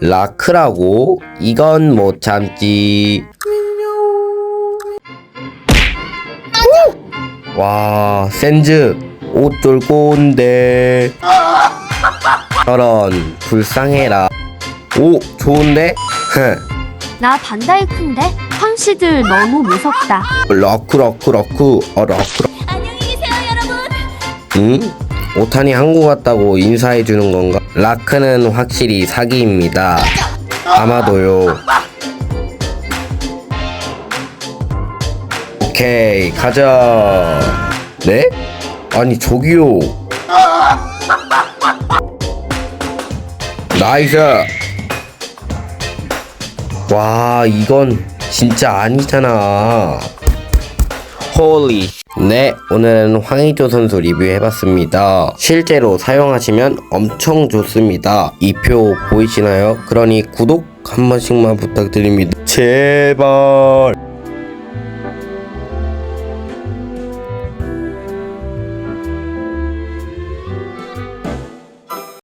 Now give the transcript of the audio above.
라크라고? 이건 못 참지. 와, 센즈, 옷 뚫고 온대. 저런, 불쌍해라. 오, 좋은데? 흥, 나 반다이크인데 컨시들 너무 무섭다. 러크, 러크, 어, 러크, 러크. 안녕히 계세요, 여러분. 응? 오탄이 한국 왔다고 인사해주는 건가? 라크는 확실히 사기입니다. 아마도요. 오케이, 가자. 네? 아니, 저기요. 나이스! 와, 이건 진짜 아니잖아. 홀리 네 오늘은 황의조 선수 리뷰해봤습니다. 실제로 사용하시면 엄청 좋습니다. 이 표 보이시나요? 그러니 구독 한 번씩만 부탁드립니다. 제발